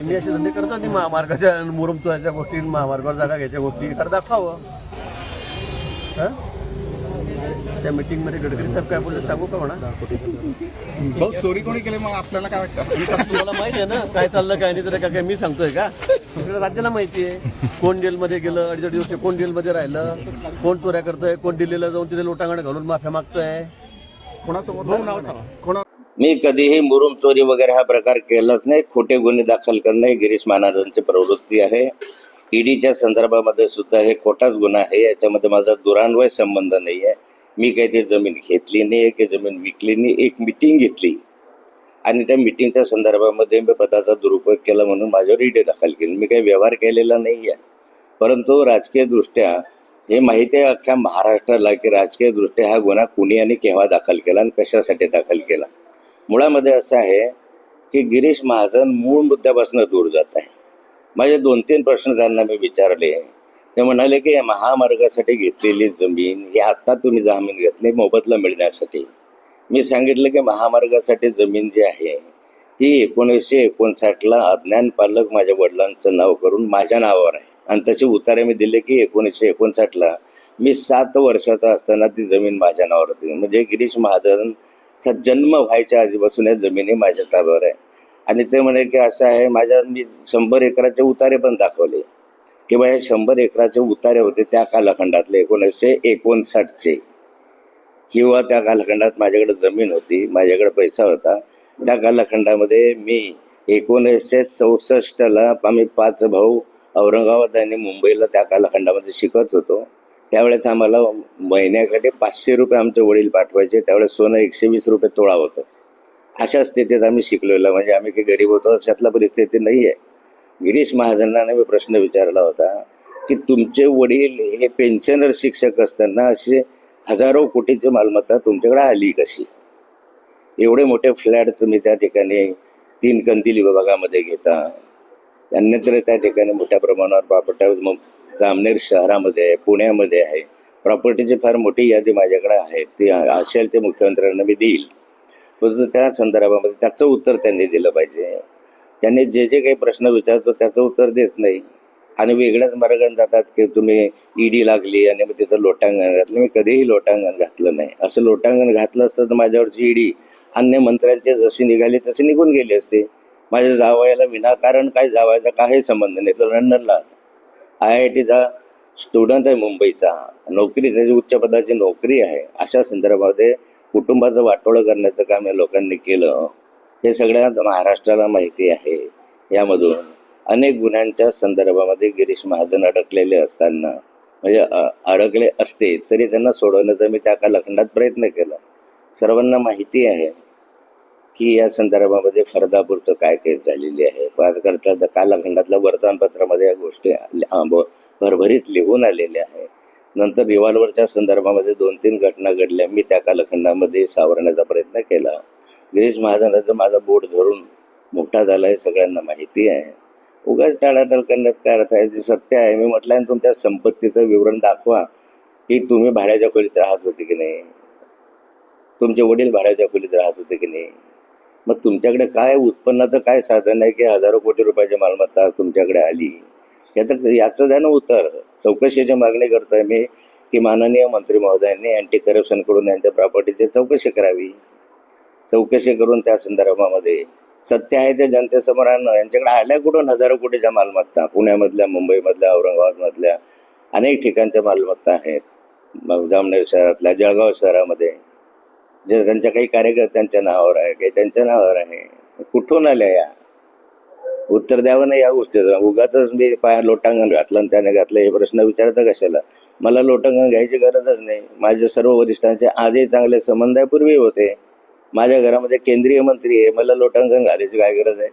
मी असे धंदे करतो महामार्गाच्या गोष्टी महामार्गावर जागा घ्यायच्या गोष्टी. दाखवावं. हं? त्या मीटिंगमध्ये गडकरी साहेब काय बोलले सांगू का म्हणा? भाऊ चोरी कोणी केली मग आपल्याला काय वाटतं? तुम्हाला माहिती आहे ना काय चाललं काय नाही तर काय काय मी सांगतोय का? राज्याला माहिती आहे. कोण जेलमध्ये गेलं अडीच दिवस कोण जेलमध्ये राहिलं कोण चोऱ्या करतोय कोण दिल्लीला जाऊन तिथे लोटांगण घालून माफ्या मागतोय. कोणासोबत? कोणा मी कधीही मुरुम चोरी वगैरे हा प्रकार केलाच नाही. खोटे गुन्हे दाखल करणे हे गिरीश महाराजांची प्रवृत्ती आहे. ईडीच्या संदर्भामध्ये सुद्धा हे खोटाच गुन्हा आहे. याच्यामध्ये माझा दुरान्वय संबंध नाही आहे मी काही ती जमीन घेतली नाही की जमीन विकली नाही. एक मिटिंग घेतली. आणि त्या मिटिंगच्या संदर्भामध्ये मी पदाचा दुरुपयोग केला म्हणून माझ्यावर ईडी दाखल केली. मी काही व्यवहार केलेला नाही आहे परंतु राजकीयदृष्ट्या हे माहिती आहे अख्ख्या महाराष्ट्राला की राजकीयदृष्ट्या हा गुन्हा कुणी आणि केव्हा दाखल केला आणि कशासाठी दाखल केला. मुळामध्ये असं आहे की गिरीश महाजन मूळ मुद्द्यापासून दूर जात आहे. माझे दोन तीन प्रश्न त्यांना मी विचारले. ते म्हणाले की या महामार्गासाठी घेतलेली जमीन ही आत्ता तुम्ही जमीन घेतली मोबदला मिळण्यासाठी. मी सांगितलं की महामार्गासाठी जमीन जी आहे ती एकोणीसशे एकोणसाठला अज्ञान पालक माझ्या वडिलांचं नाव करून माझ्या नावावर आहे. आणि त्याचे उतारे मी दिले की एकोणीसशे एकोणसाठला मी सात वर्षाचा असताना ती जमीन माझ्या नावावर होती. म्हणजे गिरीश महाजन जन्म व्हायच्या आधीपासून या जमिनी माझ्या ताब्यावर आहे. आणि ते म्हणे की असं आहे माझ्या मी शंभर एकराचे उतारे पण दाखवले. किंवा हे शंभर एकराचे उतारे होते त्या कालखंडातले एकोणीसशे एकोणसाठचे. किंवा त्या कालखंडात माझ्याकडे जमीन होती माझ्याकडे पैसा होता. त्या कालखंडामध्ये मी एकोणीसशे चौसष्टला आम्ही पाच भाऊ औरंगाबाद आणि मुंबईला त्या कालखंडामध्ये शिकत होतो. त्यावेळेस आम्हाला महिन्याकडे पाचशे रुपये आमचे वडील पाठवायचे. त्यावेळेस सोनं एकशे वीस रुपये तोळा होतं. अशा स्थितीत आम्ही शिकलेलो. म्हणजे आम्ही काही गरीब होतो. अशातला परिस्थिती नाही आहे गिरीश महाजनांना मी प्रश्न विचारला होता की तुमचे वडील हे पेन्शनर शिक्षक असताना असे हजारो कोटीची मालमत्ता तुमच्याकडे आली कशी? एवढे मोठे फ्लॅट तुम्ही त्या ठिकाणी तीन कंदिल विभागामध्ये घेता. त्यानंतर त्या ठिकाणी मोठ्या प्रमाणावर मग कामनेर शहरामध्ये आहे पुण्यामध्ये आहे. प्रॉपर्टीची फार मोठी यादी माझ्याकडे आहे. ती असेल ते मुख्यमंत्र्यांना मी देईल. परंतु त्या संदर्भामध्ये त्याचं उत्तर त्यांनी दिलं पाहिजे. त्यांनी जे जे काही प्रश्न विचारतो त्याचं उत्तर देत नाही. आणि वेगळ्याच मार्गाने जातात की तुम्ही ईडी लागली आणि मग तिथं लोटांगण घातलं. मी कधीही लोटांगण घातलं नाही. असं लोटांगण घातलं असतं तर माझ्यावरची ईडी अन्य मंत्र्यांचे जशी निघाली तशी निघून गेली असते. माझ्या जावयाला विनाकारण काय जावायचा काही संबंध नाही. तो लंडनला आय आय टीचा स्टुडंट आहे मुंबईचा. नोकरी त्याची उच्च पदाची नोकरी आहे. अशा संदर्भामध्ये कुटुंबाचं वाटोळं करण्याचं काम या लोकांनी केलं. हे सगळ्या महाराष्ट्राला माहिती आहे. यामधून अनेक गुन्ह्यांच्या संदर्भामध्ये गिरीश महाजन अडकलेले असताना म्हणजे अडकले असते तरी त्यांना सोडवण्याचा मी त्या कालखंडात प्रयत्न केला. सर्वांना माहिती आहे. की या संदर्भामध्ये फरदापूरचं काय केस झालेली आहे? करता कालखंडातल्या वर्तमानपत्रामध्ये या गोष्टी भरभरीत लिहून आलेल्या आहे नंतर रिव्हॉल्वरच्या संदर्भामध्ये दोन तीन घटना घडल्या. मी त्या कालखंडामध्ये सावरण्याचा प्रयत्न केला. गिरीश महाजनाचं माझा बोट धरून मोठा झाला हे सगळ्यांना माहिती आहे. उगाच टाळाटाळ करण्यात काय अर्थ आहे? जे सत्य आहे. मी म्हटलं आहे, तुमच्या संपत्तीचं विवरण दाखवा की तुम्ही भाड्याच्या खोलीत राहत होते की नाही? तुमचे वडील भाड्याच्या खोलीत राहत होते की नाही? मग तुमच्याकडे काय उत्पन्नाचं काय साधन आहे की हजारो कोटी रुपयाची मालमत्ता आज तुमच्याकडे आली? याचं याचं द्या ना उत्तर चौकशीची मागणी करतोय मी की माननीय मंत्री महोदयांनी अँटी करप्शनकडून यांच्या प्रॉपर्टीची चौकशी करावी. चौकशी करून त्या संदर्भामध्ये सत्य आहे ते जनतेसमोर आणणं. यांच्याकडे आल्या कुठून हजारो कोटीच्या मालमत्ता? पुण्यामधल्या मुंबईमधल्या औरंगाबादमधल्या अनेक ठिकाणच्या मालमत्ता आहेत. जामनेर शहरातल्या जळगाव शहरामध्ये. जे त्यांच्या काही कार्यकर्त्यांच्या नावावर आहे काही त्यांच्या नावावर आहे कुठून आल्या या? उत्तर द्यावं नाही या गोष्टीचं? उगाच मी पाय लोटांगण घातलं आणि त्याने घातलं हे प्रश्न विचारता कशाला? मला लोटांगण घ्यायची गरजच नाही. माझ्या सर्व वरिष्ठांचे आजही चांगले संबंध पूर्वी होते. माझ्या घरामध्ये केंद्रीय मंत्री आहे मला लोटांगण घालायची काय गरज आहे?